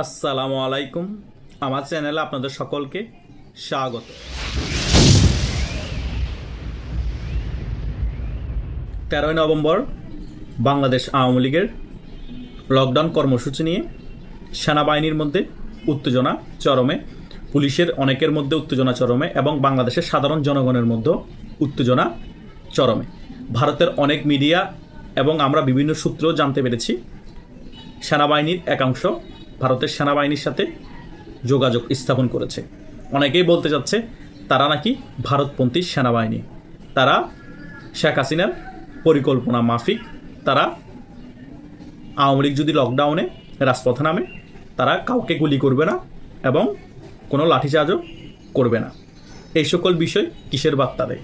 আসসালামু আলাইকুম। আমার চ্যানেলে আপনাদের সকলকে স্বাগত। তেরোই নভেম্বর, বাংলাদেশ আওয়ামী লীগের লকডাউন কর্মসূচি নিয়ে সেনাবাহিনীর মধ্যে উত্তেজনা চরমে, পুলিশের অনেকের মধ্যে উত্তেজনা চরমে এবং বাংলাদেশের সাধারণ জনগণের মধ্যে উত্তেজনা চরমে। ভারতের অনেক মিডিয়া এবং আমরা বিভিন্ন সূত্রেও জানতে পেরেছি, সেনাবাহিনীর একাংশ ভারতের সেনাবাহিনীর সাথে যোগাযোগ স্থাপন করেছে। অনেকেই বলতে যাচ্ছে তারা নাকি ভারতপন্থী সেনাবাহিনী। তারা শেখ হাসিনার পরিকল্পনা মাফিক। তারা আওয়ামী লীগ যদি লকডাউনে রাজপথে নামে, তারা কাউকে গুলি করবে না এবং কোনো লাঠিচার্জও করবে না। এই সকল বিষয় কিসের বার্তা দেয়?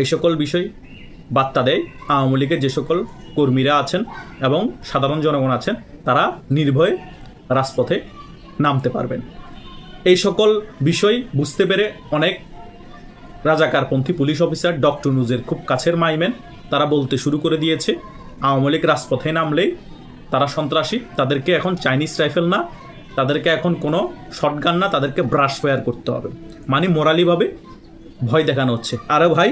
এই সকল বিষয় বার্তা দেয় আওয়ামী লীগের যে সকল কর্মীরা আছেন এবং সাধারণ জনগণ আছেন, তারা নির্ভয়ে রাজপথে নামতে পারবেন। এই সকল বিষয় বুঝতে পেরে অনেক রাজাকারপন্থী পুলিশ অফিসার ডক্টর নুজের খুব কাছের মাইমেন, তারা বলতে শুরু করে দিয়েছে, আওয়ামী লীগ রাজপথে নামলেই তারা সন্ত্রাসী, তাদেরকে এখন চাইনিজ রাইফেল না, তাদেরকে এখন কোনো শটগান না, তাদেরকে ব্রাশ ফায়ার করতে হবে। মানে মোরালিভাবে ভয় দেখানো হচ্ছে। আরে ভাই,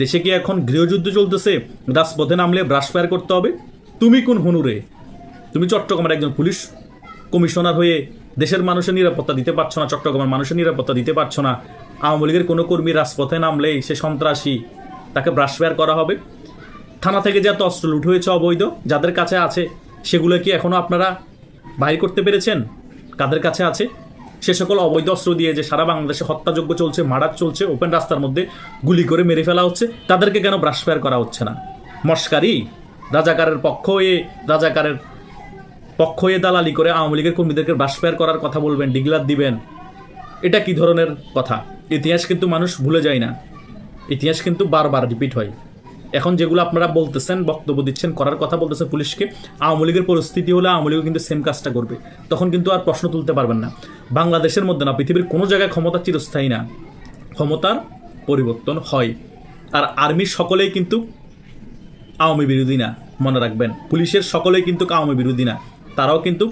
দেশে কি এখন গৃহযুদ্ধ চলতেছে? রাজপথে নামলে ব্রাশ ফায়ার করতে হবে? তুমি কোন হনুরে? তুমি চট্টগ্রামের একজন পুলিশ কমিশনার হয়ে দেশের মানুষের নিরাপত্তা দিতে পারছ না, চট্টগ্রামের মানুষের নিরাপত্তা দিতে পারছ না, আওয়ামী লীগের কোনো কর্মী রাজপথে নামলেই সে সন্ত্রাসী, তাকে ব্রাশ ফায়ার করা হবে। থানা থেকে যে এত অস্ত্র লুট হয়েছে অবৈধ, যাদের কাছে আছে, সেগুলো কি এখনও আপনারা বাইর করতে পেরেছেন? কাদের কাছে আছে? সে সকল অবৈধ অস্ত্র দিয়ে যে সারা বাংলাদেশে হত্যাযোগ্য চলছে, মার্ডার চলছে ওপেন রাস্তার মধ্যে গুলি করে মেরে ফেলা হচ্ছে, তাদেরকে কেন ব্রাশ ফায়ার করা হচ্ছে না? মস্কারি, রাজাকারের পক্ষ হয়ে রাজাকারের পক্ষ হয়ে দালালি করে আওয়ামী লীগের কর্মীদেরকে ব্রাশ ফায়ার করার কথা বলবেন, ডিগলার দিবেন। এটা কি ধরনের কথা? ইতিহাস কিন্তু মানুষ ভুলে যায় না। ইতিহাস কিন্তু বারবার রিপিট হয়। এখন যেগুলো আপনারা বলতেছেন, বক্তব্য দিচ্ছেন, করার কথা বলতেছেন পুলিশকে, আওয়ামী লীগের পরিস্থিতি হলে আওয়ামী লীগও কিন্তু সেম কাজটা করবে। তখন কিন্তু আর প্রশ্ন তুলতে পারবেন না। বাংলাদেশের মধ্যে না, পৃথিবীর কোনো জায়গায় ক্ষমতা চিরস্থায়ী না। ক্ষমতার পরিবর্তন হয়। আর আর্মির সকলেই কিন্তু আওয়ামী বিরোধী না, মনে রাখবেন। পুলিশের সকলেই কিন্তু আওয়ামী বিরোধী না। তারাও কিন্তু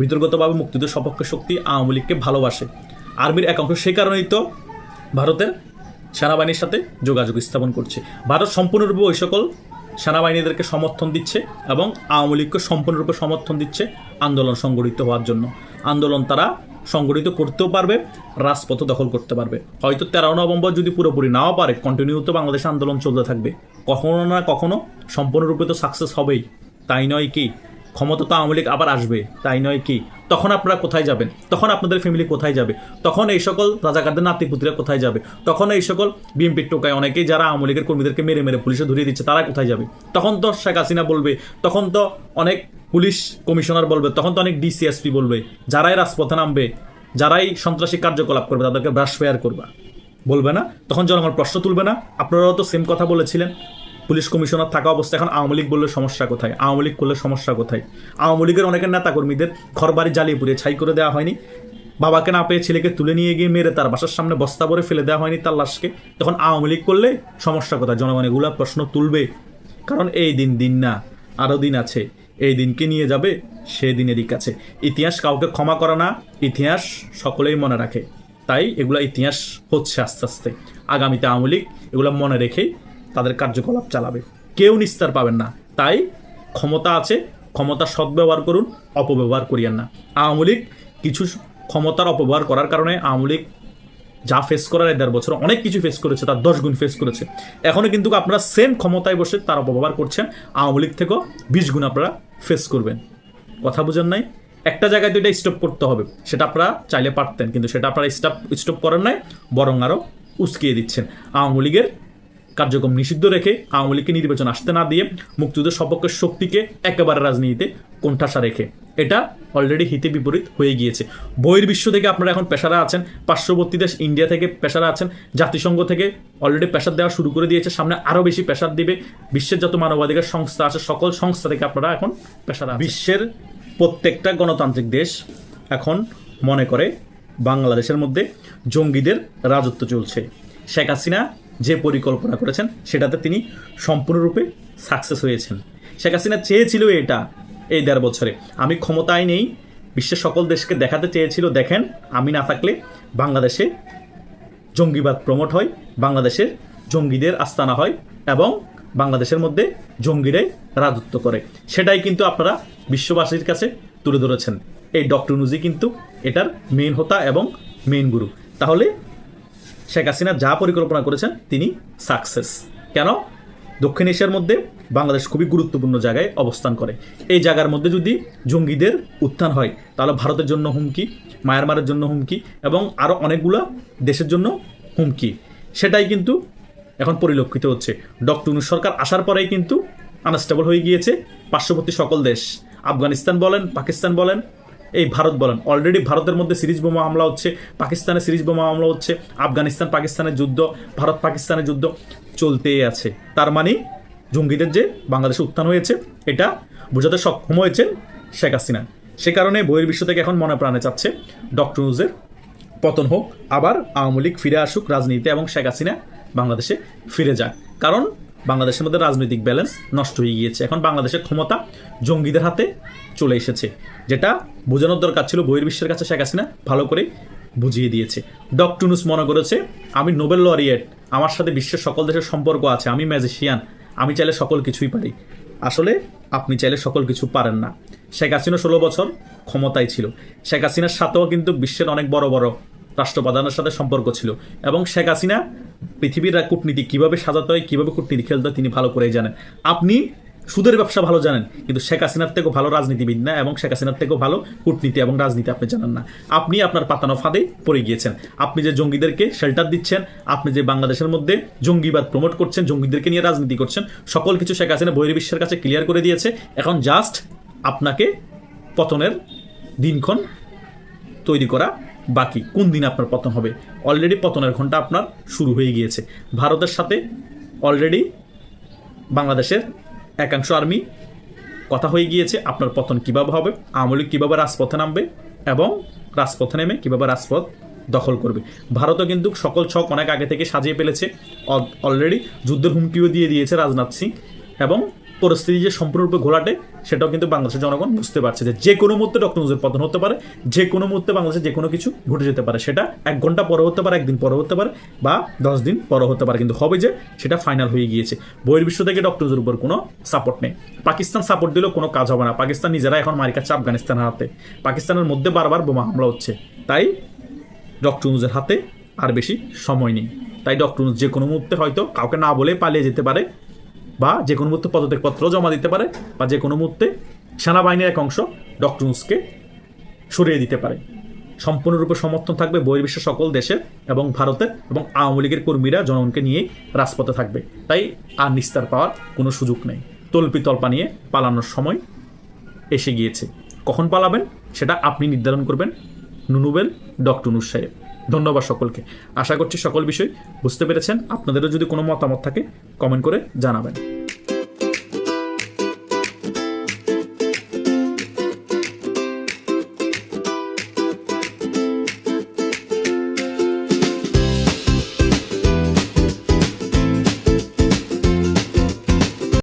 বিতর্কতভাবে মুক্তিযুদ্ধ সপক্ষ শক্তি আওয়ামী লীগকে ভালোবাসে। আর্মির একাংশ সেই কারণেই তো ভারতের সেনাবাহিনীর সাথে যোগাযোগ স্থাপন করছে। ভারত সম্পূর্ণরূপে ওই সকল সেনাবাহিনীদেরকে সমর্থন দিচ্ছে এবং আওয়ামী লীগকে সম্পূর্ণরূপে সমর্থন দিচ্ছে আন্দোলন সংগঠিত হওয়ার জন্য। আন্দোলন তারা সংগঠিত করতেও পারবে রাজপথ দখল করতে পারবে। হয়তো তেরো নভেম্বর যদি পুরোপুরি নাও পারে কন্টিনিউ তো বাংলাদেশে আন্দোলন চলতে থাকবে। কখনো না কখনো সম্পূর্ণরূপে তো সাকসেস হবেই। তাই নয় কি? ক্ষমতা তো আওয়ামী লীগ আবার আসবে, তাই নয় কি? তখন আপনারা কোথায় যাবেন? তখন আপনাদের ফ্যামিলি কোথায় যাবে? তখন এই সকল রাজাকারদের নাতিপুতিরা কোথায় যাবে? তখন এই সকল বিএনপির টোকায় অনেকেই যারা আওয়ামী লীগের কর্মীদেরকে মেরে মেরে পুলিশে ধরিয়ে দিচ্ছে, তারা কোথায় যাবে? তখন তো শেখ হাসিনা বলবে, তখন তো অনেক পুলিশ কমিশনার বলবে, তখন তো অনেক ডিসিএসপি বলবে, যারাই রাজপথে নামবে, যারাই সন্ত্রাসী কার্যকলাপ করবে, তাদেরকে ব্রাশ ফেয়ার করবা। বলবে না? তখন জনগণ প্রশ্ন তুলবে না? আপনারাও তো সেম কথা বলেছিলেন। পুলিশ কমিশনার থাকা অবস্থা এখন আওয়ামী লীগ বললে সমস্যা কোথায়? আওয়ামী লীগ করলে সমস্যা কোথায়? আওয়ামী লীগের অনেকের নেতাকর্মীদের ঘর বাড়ি জ্বালিয়ে পুড়িয়ে ছাই করে দেওয়া হয়নি। বাবাকে না পেয়ে ছেলেকে তুলে নিয়ে গিয়ে মেরে তার বাসার সামনে বস্তা ভরে ফেলে দেওয়া হয়নি তার লাশকে। তখন আওয়ামী লীগ করলে সমস্যা কোথায়? জনগণ এগুলা প্রশ্ন তুলবে। কারণ এই দিন দিন না আরও দিন আছে। এই দিনকে নিয়ে যাবে? সে দিনেরই কাছে। ইতিহাস কাউকে ক্ষমা করে না, ইতিহাস সকলেই মনে রাখে। তাই এগুলা ইতিহাস হচ্ছে আস্তে আস্তে। আগামীতে আওয়ামী লীগ এগুলো মনে রেখেই তাদের কার্যকলাপ চালাবে। কেউ নিস্তার পাবেন না। তাই ক্ষমতা আছে, ক্ষমতা সদ্ব্যবহার করুন, অপব্যবহার করিয়েন না। আওয়ামী লীগ কিছু ক্ষমতার অপব্যবহার করার কারণে আওয়ামী লীগ যা ফেস করার এই দেড় বছর অনেক কিছু ফেস করেছে, তার দশ গুণ ফেস করেছে। এখনও কিন্তু আপনারা সেম ক্ষমতায় বসে তার অপব্যবহার করছেন। আওয়ামী লীগ থেকেও বিশ গুণ আপনারা ফেস করবেন। কথা বুঝেন নাই? একটা জায়গায় তো এটা স্টপ করতে হবে। সেটা আপনারা চাইলে পারতেন, কিন্তু সেটা আপনারা স্টপ স্টপ করেন নাই, বরং আরও উস্কিয়ে দিচ্ছেন। আওয়ামী লীগের কার্যক্রম নিষিদ্ধ রেখে আওয়ামী লীগকে নির্বাচন আসতে না দিয়ে মুক্তিযুদ্ধের সপক্ষের শক্তিকে একেবারে রাজনীতিতে কোণঠাসা রেখে। এটা অলরেডি হিতে বিপরীত হয়ে গিয়েছে। বহির বিশ্ব থেকে আপনারা এখন পেশারা আছেন, পার্শ্ববর্তী দেশ ইন্ডিয়া থেকে পেশারা আছেন, জাতিসংঘ থেকে অলরেডি পেশার দেওয়া শুরু করে দিয়েছে, সামনে আরও বেশি পেশার দিবে। বিশ্বের যত মানবাধিকার সংস্থা আছে, সকল সংস্থা থেকে আপনারা এখন পেশারা বিশ্বের প্রত্যেকটা গণতান্ত্রিক দেশ এখন মনে করে বাংলাদেশের মধ্যে জঙ্গিদের রাজত্ব চলছে। শেখ হাসিনা যে পরিকল্পনা করেছেন, সেটাতে তিনি সম্পূর্ণরূপে সাকসেস হয়েছেন। শেখ হাসিনা চেয়েছিল এটা এই দেড় বছরে। আমি ক্ষমতায় নেই, বিশ্বের সকল দেশকে দেখাতে চেয়েছিল, দেখেন, আমি না থাকলে বাংলাদেশে জঙ্গিবাদ প্রমোট হয়, বাংলাদেশের জঙ্গিদের আস্তানা হয় এবং বাংলাদেশের মধ্যে জঙ্গিরাই রাজত্ব করে। সেটাই কিন্তু আপনারা বিশ্ববাসীর কাছে তুলে ধরেছেন। এই ডক্টর নুজি কিন্তু এটার মেইন হোতা এবং মেইন গুরু তাহলে শেখ হাসিনা যা পরিকল্পনা করেছেন, তিনি সাকসেস কেন? দক্ষিণ এশিয়ার মধ্যে বাংলাদেশ খুবই গুরুত্বপূর্ণ জায়গায় অবস্থান করে। এই জায়গার মধ্যে যদি জঙ্গিদের উত্থান হয়, তাহলে ভারতের জন্য হুমকি, মায়ানমারের জন্য হুমকি এবং আরও অনেকগুলো দেশের জন্য হুমকি। সেটাই কিন্তু এখন পরিলক্ষিত হচ্ছে। ডক্টর সরকার আসার পরেই কিন্তু আনস্টেবল হয়ে গিয়েছে পার্শ্ববর্তী সকল দেশ। আফগানিস্তান বলেন, পাকিস্তান বলেন এই ভারত বলেন। অলরেডি ভারতের মধ্যে সিরিজ বোমা হামলা হচ্ছে, পাকিস্তানে সিরিজ বোমা হামলা হচ্ছে, আফগানিস্তান পাকিস্তানের যুদ্ধ, ভারত পাকিস্তানের যুদ্ধ চলতেই আছে। তার মানে জঙ্গিদের যে বাংলাদেশে উত্থান হয়েছে, এটা বোঝাতে সক্ষম হয়েছেন শেখ হাসিনা। সে কারণে বইয়ের বিশ্ব থেকে এখন মনে প্রাণে চাচ্ছে ডক্টর নিউজের পতন হোক, আবার আওয়ামী লীগ ফিরে আসুক রাজনীতিতে এবং শেখ হাসিনা বাংলাদেশে ফিরে যাক। কারণ বাংলাদেশের মধ্যে রাজনৈতিক ব্যালেন্স নষ্ট হয়ে গিয়েছে। এখন বাংলাদেশের ক্ষমতা জঙ্গিদের হাতে চলে এসেছে, যেটা বোঝানোর দরকার ছিল বইয়ের বিশ্বের কাছে শেখ হাসিনা ভালো করে বুঝিয়ে দিয়েছে। ডক্টুনুস মনে করেছে, আমি নোবেল লরিয়েট, আমার সাথে বিশ্বের সকল দেশের সম্পর্ক আছে, আমি ম্যাজিশিয়ান, আমি চাইলে সকল কিছুই পারি। আসলে আপনি চাইলে সকল কিছু পারেন না। শেখ হাসিনা ষোলো বছর ক্ষমতায় ছিল। শেখ হাসিনার সাথেও কিন্তু বিশ্বের অনেক বড় বড় রাষ্ট্রপ্রধানের সাথে সম্পর্ক ছিল এবং শেখ হাসিনা পৃথিবীর কূটনীতি কীভাবে সাজাতে হয়, কীভাবে কূটনীতি খেলতে হয় তিনি ভালো করেই জানেন। আপনি সুদের ব্যবসা ভালো জানেন, কিন্তু শেখ হাসিনার থেকেও ভালো রাজনীতিবিদ না এবং শেখ হাসিনার থেকেও ভালো কূটনীতি এবং রাজনীতি আপনি জানেন না। আপনি আপনার পাতানো ফাঁদে পড়ে গিয়েছেন। আপনি যে জঙ্গিদেরকে শেল্টার দিচ্ছেন, আপনি যে বাংলাদেশের মধ্যে জঙ্গিবাদ প্রমোট করছেন, জঙ্গিদেরকে নিয়ে রাজনীতি করছেন, সকল কিছু শেখ হাসিনা বহির্বিশ্বের কাছে ক্লিয়ার করে দিয়েছে। এখন জাস্ট আপনাকে পতনের দিনক্ষণ তৈরি করা বাকি। কোন দিন আপনার পতন হবে? অলরেডি পতনের ঘণ্টা আপনার শুরু হয়ে গিয়েছে। ভারতের সাথে অলরেডি বাংলাদেশের একাংশ আর্মি, কথা হয়ে গিয়েছে আপনার পতন কীভাবে হবে, আওয়ামী লীগ কীভাবে রাজপথে নামবে এবং রাজপথে নেমে কীভাবে রাজপথ দখল করবে। ভারতও কিন্তু সকল ছক অনেক আগে থেকে সাজিয়ে ফেলেছে। অলরেডি যুদ্ধের হুমকিও দিয়ে দিয়েছে রাজনাথ সিং এবং পরিস্থিতি যে সম্পূর্ণরূপে ঘোলাটে সেটাও কিন্তু বাংলাদেশের জনগণ বুঝতে পারছে যে যে কোনো মুহূর্তে ডক্টর পতন হতে পারে, যে কোনো মুহূর্তে বাংলাদেশে যে কোনো কিছু ঘটে যেতে পারে। সেটা এক ঘণ্টা পরে হতে পারে, একদিন পরে হতে পারে বা দশ দিন পরে হতে পারে। কিন্তু হবে যে সেটা ফাইনাল হয়ে গিয়েছে। বহির্বিশ্ব থেকে ডক্টর উপর কোনো সাপোর্ট নেই। পাকিস্তান সাপোর্ট দিলেও কোনো কাজ হবে না। পাকিস্তান নিজেরা এখন মারি খাচ্ছে আফগানিস্তানের হাতে। পাকিস্তানের মধ্যে বারবার বোমা হামলা হচ্ছে। তাই ডক্টর হাতে আর বেশি সময় নেই। তাই ডক্টর যে কোনো মুহূর্তে হয়তো কাউকে না বলে পালিয়ে যেতে পারে। বা যে কোনো মুহূর্তে পদত্যাগপত্র জমা দিতে পারে বা যে কোনো মুহূর্তে সেনাবাহিনীর এক অংশ ডক্টর নিউজকে সরিয়ে দিতে পারে। সম্পূর্ণরূপে সমর্থন থাকবে বহির্বিশ্বের সকল দেশের এবং ভারতের এবং আওয়ামী লীগের কর্মীরা জনগণকে নিয়ে রাজপথে থাকবে। তাই আর নিস্তার পাওয়ার কোনো সুযোগ নেই। তল্পি তল্পা নিয়ে পালানোর সময় এসে গিয়েছে। কখন পালাবেন সেটা আপনি নির্ধারণ করবেন নুনুবেল ডক্টর নুর সাহেব। ধন্যবাদ সকলকে। আশা করছি সকল বিষয় বুঝতে পেরেছেন। আপনাদেরও যদি কোনো মতামত থাকে কমেন্ট করে জানাবেন।